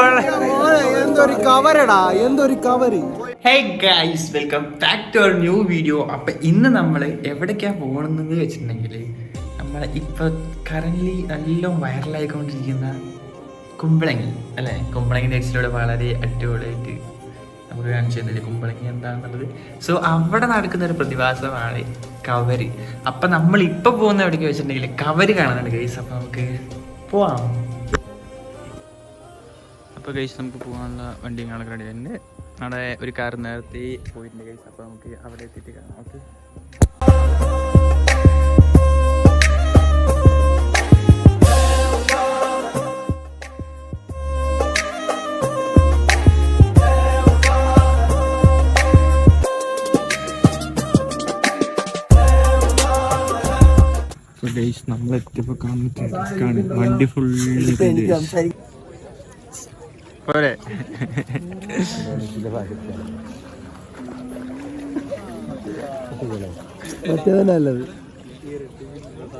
എന്തൊരു കവരടാ എന്തൊരു cover. Hey guys welcome back to our new video അപ്പൊ ഇന്ന് നമ്മൾ എവിടേക്കാ പോകണമെന്ന് വെച്ചിട്ടുണ്ടെങ്കിൽ നമ്മൾ ഇപ്പൊ കറന്റ് നല്ല വൈറലായിക്കൊണ്ടിരിക്കുന്ന കുമ്പളങ്ങി അല്ലെ? കുമ്പളങ്ങി നെക്സ്റ്റിലൂടെ വളരെ അടിപൊളിയായിട്ട് നമുക്ക് കാണിച്ചു തന്നില്ലേ? കുമ്പളങ്ങി എന്താണെന്നുള്ളത് സോ അവിടെ നടക്കുന്ന ഒരു പ്രതിഭാസമാണ് കവര്. അപ്പൊ നമ്മൾ ഇപ്പൊ പോകുന്ന എവിടേക്ക് വെച്ചിട്ടുണ്ടെങ്കിൽ കവര് കാണാനുണ്ട് ഗൈസ് അപ്പൊ നമുക്ക് പോവാം. അപ്പോൾ കഴിച്ച് നമുക്ക് പോകാനുള്ള വണ്ടി കാണാൻ റെഡി ഉണ്ട് അവിടെ ഒരു കാർ നേരത്തെ പോയിട്ടുണ്ട് കഴിച്ച് അപ്പോൾ നമുക്ക് അവിടെ എത്തിയിട്ട് കാണാം. ഓക്കെ ഗൈസ് നമ്മൾ എത്തിയപ്പോൾ കാണുന്ന വണ്ടി ഫുള്ള് പോരെ.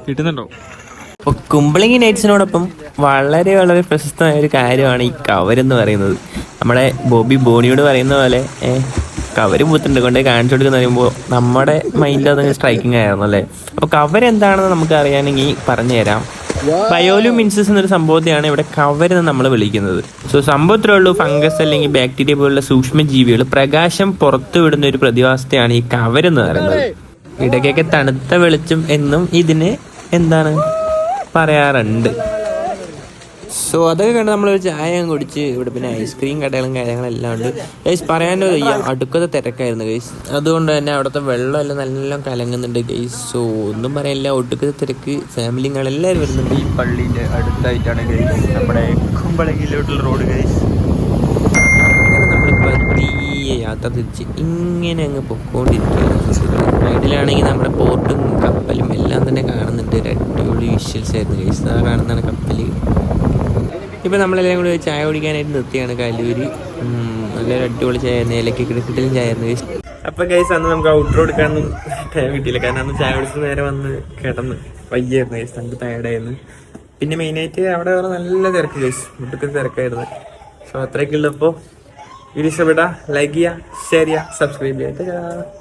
കിട്ടുന്നുണ്ടോ? അപ്പോൾ കുമ്പളങ്ങി നൈറ്റ്സിനോടൊപ്പം വളരെ വളരെ പ്രശസ്തമായ ഒരു കാര്യമാണ് ഈ കവർ എന്ന് പറയുന്നത്. നമ്മുടെ ബോബി ബോണിയോട് പറയുന്ന പോലെ കവർ കവര് പൂത്തുണ്ട് കൊണ്ട് കാണിച്ചു കൊടുക്കുന്ന പറയുമ്പോൾ നമ്മുടെ മൈൻഡിൽ അതങ്ങ് സ്ട്രൈക്കിംഗ് ആയിരുന്നു അല്ലേ? അപ്പോൾ കവർ എന്താണെന്ന് നമുക്ക് അറിയാനെങ്കിൽ പറഞ്ഞു തരാം ബയോലു മിൻസസ് എന്നൊരു സംഭവത്തെയാണ് ഇവിടെ കവർ എന്ന് നമ്മൾ വിളിക്കുന്നത്. സോ സംഭവത്തിലേ ഉള്ളൂ ഫംഗസ് അല്ലെങ്കിൽ ബാക്ടീരിയ പോലുള്ള സൂക്ഷ്മജീവികൾ പ്രകാശം പുറത്തു വിടുന്ന ഒരു പ്രതിഭാസത്തെയാണ് ഈ കവർ എന്ന് പറയുന്നത്. ഇടയ്ക്കൊക്കെ തണുത്ത വെളിച്ചം എന്നും ഇതിന് എന്താണ്? പറയാറുണ്ട്. സോ അതൊക്കെ കണ്ട് നമ്മളൊരു ചായ കുടിച്ച് ഇവിടെ പിന്നെ ഐസ്ക്രീം കടകളും കാര്യങ്ങളെല്ലാം ഉണ്ട്. ഗൈസ് പറയാനോ അടുക്കത്തെ തിരക്കായിരുന്നു ഗൈസ് അതുകൊണ്ട് തന്നെ അവിടുത്തെ വെള്ളമെല്ലാം നല്ല കലങ്ങുന്നുണ്ട് ഗൈസ് സോ ഒന്നും പറയാനില്ല ഒടുക്കത്തെ തിരക്ക്. ഫാമിലികളെല്ലാവരും വരുന്നുണ്ട്. ഈ പള്ളിന്റെ അടുത്തായിട്ടാണ് ഗൈസ് നമ്മുടെ കുമ്പളങ്ങിയിലോട്ടുള്ള റോഡ് ഗൈസ് യാത്ര തിരിച്ച് ഇങ്ങനെ അങ്ങ് പൊക്കോണ്ടിരിക്കുകയാണ് സൈഡിലാണെങ്കിൽ നമ്മുടെ പോർട്ടും കപ്പലും എല്ലാം തന്നെ കാണുന്നുണ്ട്. ഒരു അടിപൊളി വിഷ്വൽസ് ആയിരുന്നു ഗൈസ് കാണുന്നതാണ് കപ്പൽ ഇപ്പം നമ്മളെല്ലാം കൂടി ചായ കുടിക്കാനായിട്ട് നിർത്തിയാണ് കല്ലൂരി നല്ലൊരു അടിപൊളി ചായ ആയിരുന്നു ഇലക്കി കിടക്കിട്ടലും ചായ ആയിരുന്നു അപ്പം ഗൈസ് അന്ന് നമുക്ക് ഔട്ടർ എടുക്കാനൊന്നും ടൈം കിട്ടിയില്ല. കാരണം അന്ന് ചായ കുടിച്ച് നേരെ വന്ന് കിടന്ന് വയ്യായിരുന്നു ഗൈസ് നമുക്ക് ടയർഡായിരുന്നു പിന്നെ മെയിനായിട്ട് അവിടെ വേറെ നല്ല തിരക്ക് ഗൈസ് ഒട്ടുക്ക് തിരക്കായിരുന്നു. സോ അത്രയൊക്കെ ഉള്ളപ്പോൾ വീഡിയോ ഇഷ്ടപ്പെട്ടാ ലൈക്ക് ചെയ്യുക ഷെയർ ചെയ്യുക സബ്സ്ക്രൈബ് ചെയ്യുക